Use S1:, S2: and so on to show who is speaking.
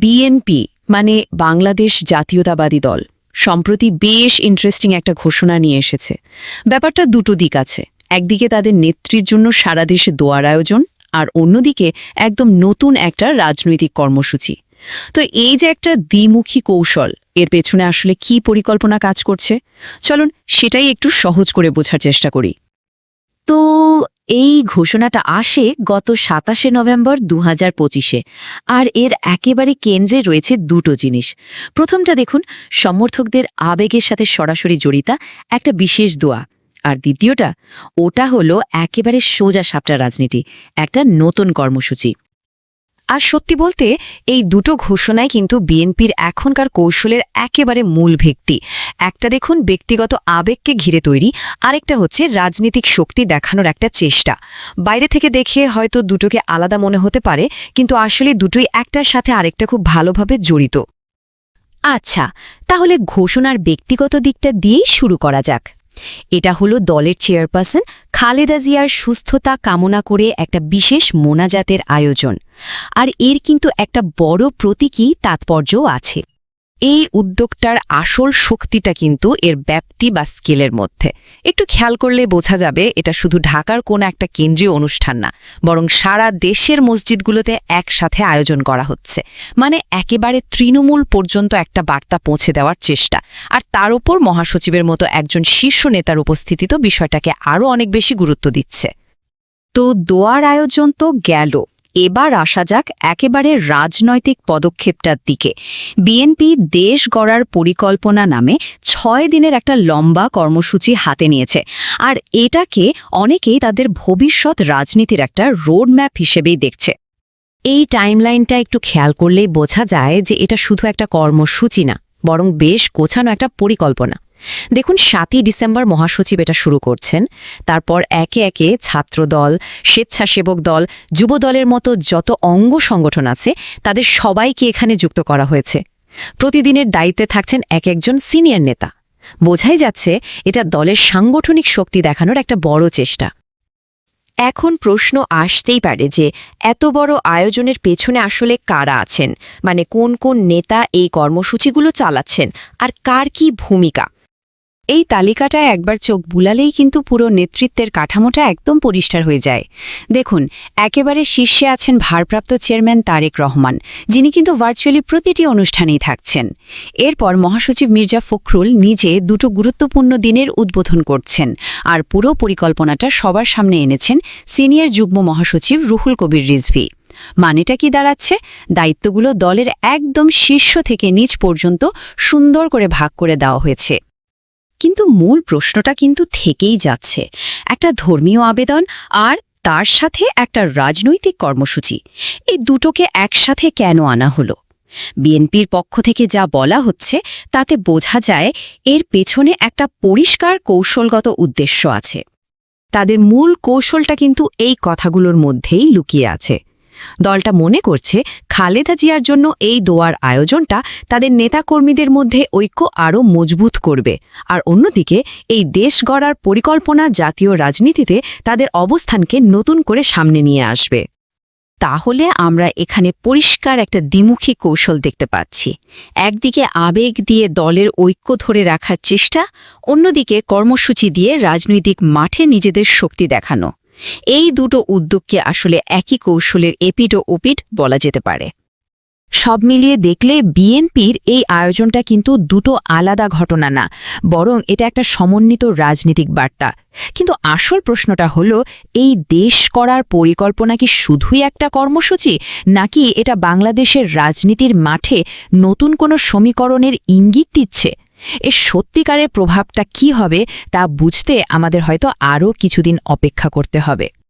S1: BNP মানে বাংলাদেশ জাতীয়তাবাদী দল, সম্প্রতি বেশ ইন্টারেস্টিং একটা ঘোষণা নিয়ে এসেছে। ব্যাপারটা দুটো দিক আছে। একদিকে তাদের নেত্রীর জন্য সারা দেশে দোয়ার আয়োজন, আর অন্যদিকে একদম নতুন একটা রাজনৈতিক কর্মসূচি। তো এই যে একটা দ্বিমুখী কৌশল, এর পেছনে আসলে কি পরিকল্পনা কাজ করছে? চলুন সেটাই একটু সহজ করে বোঝার চেষ্টা করি।
S2: তো এই ঘোষণাটা আসে গত সাতাশে নভেম্বর দু হাজার পঁচিশে আর এর একেবারে কেন্দ্রে রয়েছে দুটো জিনিস। প্রথমটা দেখুন, সমর্থকদের আবেগের সাথে সরাসরি জড়িতা একটা বিশেষ দোয়া। আর দ্বিতীয়টা, ওটা হলো একেবারে সোজা সাপটা রাজনীতি, একটা নতুন কর্মসূচি।
S1: আর সত্যি বলতে, এই দুটো ঘোষণাই কিন্তু বিএনপির এখনকার কৌশলের একেবারে মূল ভিত্তি। একটা দেখুন, ব্যক্তিগত আবেগকে ঘিরে তৈরি, আরেকটা হচ্ছে রাজনৈতিক শক্তি দেখানোর একটা চেষ্টা। বাইরে থেকে দেখে হয়তো দুটোকে আলাদা মনে হতে পারে, কিন্তু আসলে দুটোই একটার সাথে আরেকটা খুব ভালোভাবে জড়িত।
S2: আচ্ছা তাহলে ঘোষণার ব্যক্তিগত দিকটা দিয়েই শুরু করা যাক। এটা হলো দলের চেয়ারপারসন খালেদা জিয়ার সুস্থতা কামনা করে একটা বিশেষ মোনাজাতের আয়োজন। আর এর কিন্তু একটা বড় প্রতীকী তাৎপর্যও আছে।
S1: এই উদ্যোগটার আসল শক্তিটা কিন্তু এর ব্যাপ্তি বা স্কেলের মধ্যে। একটু খেয়াল করলে বোঝা যাবে এটা শুধু ঢাকার কোনো একটা কেন্দ্রীয় অনুষ্ঠান না, বরং সারা দেশের মসজিদগুলোতে একসাথে আয়োজন করা হচ্ছে। মানে একেবারে তৃণমূল পর্যন্ত একটা বার্তা পৌঁছে দেওয়ার চেষ্টা। আর তার উপর মহাসচিবের মতো একজন শীর্ষ নেতার উপস্থিতি তো বিষয়টাকে আরও অনেক বেশি গুরুত্ব দিচ্ছে।
S2: তো দোয়ার আয়োজন তো গেল। এবার আসা যাক একেবারে রাজনৈতিক পদক্ষেপটার দিকে। বিএনপি দেশ গড়ার পরিকল্পনা নামে ছয় দিনের একটা লম্বা কর্মসূচি হাতে নিয়েছে। আর এটাকে অনেকেই তাদের ভবিষ্যৎ রাজনীতির একটা রোডম্যাপ হিসেবেই দেখছে।
S1: এই টাইমলাইনটা একটু খেয়াল করলেই বোঝা যায় যে এটা শুধু একটা কর্মসূচি না, বরং বেশ গোছানো একটা পরিকল্পনা। দেখুন, সাতই ডিসেম্বর মহাসচিব এটা শুরু করছেন। তারপর একে একে ছাত্রদল, স্বেচ্ছাসেবক দল যুব দলের মতো যত অঙ্গ সংগঠন আছে, তাদের সবাইকে এখানে যুক্ত করা হয়েছে। প্রতিদিনের দায়িত্বে থাকছেন এক একজন সিনিয়র নেতা। বোঝাই যাচ্ছে, এটা দলের সাংগঠনিক শক্তি দেখানোর একটা বড় চেষ্টা। এখন প্রশ্ন আসতেই পারে যে, এত বড় আয়োজনের পেছনে আসলে কারা আছেন? মানে কোন কোন নেতা এই কর্মসূচিগুলো চালাচ্ছেন? আর কার কি ভূমিকা? এই তালিকাটায় একবার চোখ বুলালেই কিন্তু পুরো নেতৃত্বের কাঠামোটা একদম পরিষ্কার হয়ে যায়। দেখুন, একেবারে শীর্ষে আছেন ভারপ্রাপ্ত চেয়ারম্যান তারেক রহমান, যিনি কিন্তু ভার্চুয়ালি প্রতিটি অনুষ্ঠানেই থাকছেন। এরপর মহাসচিব মির্জা ফখরুল নিজে দুটো গুরুত্বপূর্ণ দিনের উদ্বোধন করছেন আর পুরো পরিকল্পনাটা সবার সামনে এনেছেন সিনিয়র যুগ্ম মহাসচিব রুহুল কবির রিজভি। মানেটা কি দাঁড়াচ্ছে? দায়িত্বগুলো দলের একদম শীর্ষ থেকে নিচ পর্যন্ত সুন্দর করে ভাগ করে দেওয়া হয়েছে। কিন্তু মূল প্রশ্নটা কিন্তু থেকেই যাচ্ছে। একটা ধর্মীয় আবেদন আর তার সাথে একটা রাজনৈতিক কর্মসূচি। এই দুটোকে একসাথে কেন আনা হলো? বিএনপির পক্ষ থেকে যা বলা হচ্ছে, তাতে বোঝা যায় এর পেছনে একটা পরিষ্কার কৌশলগত উদ্দেশ্য আছে। তাদের মূল কৌশলটা কিন্তু এই কথাগুলোর মধ্যেই লুকিয়ে আছে। দলটা মনে করছে খালেদা জিয়ার জন্য এই দোয়ার আয়োজনটা তাদের নেতাকর্মীদের মধ্যে ঐক্য আরও মজবুত করবে। আর অন্যদিকে এই দেশ গড়ার পরিকল্পনা জাতীয় রাজনীতিতে তাদের অবস্থানকে নতুন করে সামনে নিয়ে আসবে। তাহলে আমরা এখানে পরিষ্কার একটা দ্বিমুখী কৌশল দেখতে পাচ্ছি। একদিকে আবেগ দিয়ে দলের ঐক্য ধরে রাখার চেষ্টা, অন্যদিকে কর্মসূচি দিয়ে রাজনৈতিক মাঠে নিজেদের শক্তি দেখানো। এই দুটো উদ্যোগকে আসলে একই কৌশলের এপিড ও ওপিড বলা যেতে পারে। সব মিলিয়ে দেখলে বিএনপির এই আয়োজনটা কিন্তু দুটো আলাদা ঘটনা না, বরং এটা একটা সমন্বিত রাজনৈতিক বার্তা। কিন্তু আসল প্রশ্নটা হলো, এই দেশ করার পরিকল্পনা কি শুধুই একটা কর্মসূচি, নাকি এটা বাংলাদেশের রাজনীতির মাঠে নতুন কোনো সমীকরণের ইঙ্গিত দিচ্ছে? এর সত্যিকারের প্রভাবটা কি হবে তা বুঝতে আমাদের হয়তো আরও কিছুদিন অপেক্ষা করতে হবে।